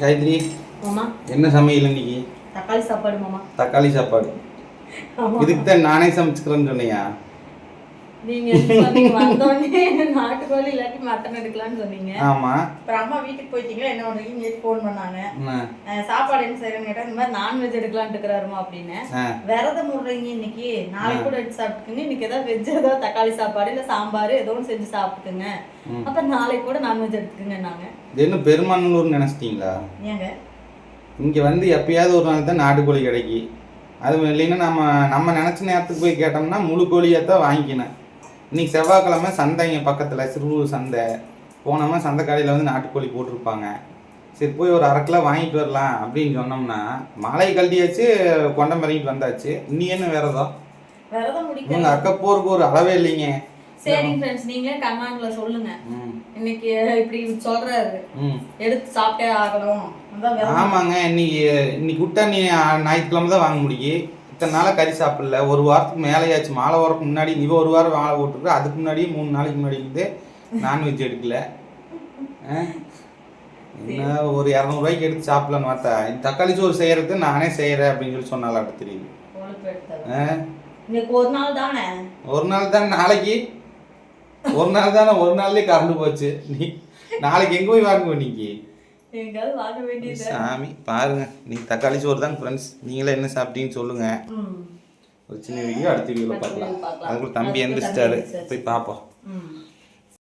காயத்ரி மாமா. என்ன சமையல் இன்னைக்கு? தக்காளி சாப்பாடு மாமா. தக்காளி சாப்பாடு. இதுக்கு தான் நானே சமைச்சுக்கிறேன்னு சொன்னியா? நீங்க சொன்னீங்க? வந்தோடனே நாட்டுக்கோழி இல்லாட்டி மட்டன் எடுக்கலாம்னு சொன்னீங்க. ஆமா. அப்புறம் அம்மா வீட்டுக்கு போயிட்டீங்களா? என்ன பண்றீங்க ஃபோன் பண்ணாங்க. சாப்பாடு என்ன செய்யறேன்னு கேட்டா இந்த மாதிரி நான்வெஜ் எடுக்கலாம்னு இருக்கிறாருமா அப்படின்னு. விரதம் விடுறீங்க இன்னைக்கு. நாளைக்கு கூட எடுத்து சாப்பிட்டுக்குங்க. இன்னைக்கு ஏதாவது வெஜ் ஏதாவது தக்காளி சாப்பாடு இல்ல சாம்பார் ஏதோ ஒன்று செஞ்சு சாப்பிட்டுக்குங்க. ம். அப்ப நாளைக்கு கூட நான்வெஜ் எடுத்துக்குங்க நாங்க. என்ன பெருமாநல்லூர் நினைச்சிட்டீங்களா? ஏங்க? இங்க வந்து எப்பயாவது ஒரு நாள் தான் நாட்டுக்கோழி கிடைக்கி. அது இல்லைன்னா நம்ம நம்ம நினைச்ச நேரத்துக்கு போய் கேட்டோம்னா முழு கோழியாக தான் வாங்கிக்கணும். இன்னைக்கு செவ்வாய்க்கிழமை சந்தைங்க பக்கத்தில் சிறுவூர் சந்தை. போனோம்னா சந்தை கடையில் வந்து நாட்டுக்கோழி போட்டிருப்பாங்க. சரி போய் ஒரு அரை கிலோ வாங்கிட்டு வரலாம் அப்படின்னு சொன்னோம்னா மாலை கழட்டியாச்சு கொண்டை மறைக்கிட்டு வந்தாச்சு. நீ என்ன விரதம்? உங்க அக்கா போருக்கு ஒரு அளவே இல்லைங்க. சரிங்க ஃப்ரெண்ட்ஸ் நீங்களே கமெண்ட்ல சொல்லுங்க. இன்னைக்கு இப்படி சொல்றாரு. எடுத்து சாப்பிட்டே ஆகணும். ஆமாங்க இன்னைக்கு இன்னைக்கு விட்டா நீ ஞாயிற்றுக்கிழமை தான் வாங்க முடியும். இத்தனை நாளாக கறி சாப்பிடல. ஒரு வாரத்துக்கு மேலேயாச்சு. மாலை வரக்கு முன்னாடி நீ ஒரு வாரம் மாலை போட்டுருக்கு. அதுக்கு முன்னாடி மூணு நாளைக்கு முன்னாடி இருந்து நான்வெஜ் எடுக்கல? என்ன ஒரு இரநூறுவாய்க்கு எடுத்து சாப்பிடலான்னு பார்த்தா தக்காளி சோறு செய்யறது நானே செய்கிறேன் அப்படின்னு சொல்லி சொன்னாலும் தெரியுது. ஒரு நாள் தானே? ஒரு நாள் தானே. நாளைக்கு ஒரு நாள் தானே. ஒரு நாள்லயே கறந்து போச்சு. நீ நாளைக்கு எங்கே போய் வாங்குவோம் இன்னைக்கு சாமி பாருங்க நீங்க தக்காளி சோறு தான் ஃப்ரெண்ட்ஸ் நீங்களே என்ன சாப்பிட்டீங்கன்னு சொல்லுங்க. ஒரு சின்ன வீடியோ அடுத்த வீடியோவில் பார்க்கலாம். அதுக்குள்ள தம்பி எந்திரிச்சிட்டாரு. போய் பார்ப்போம்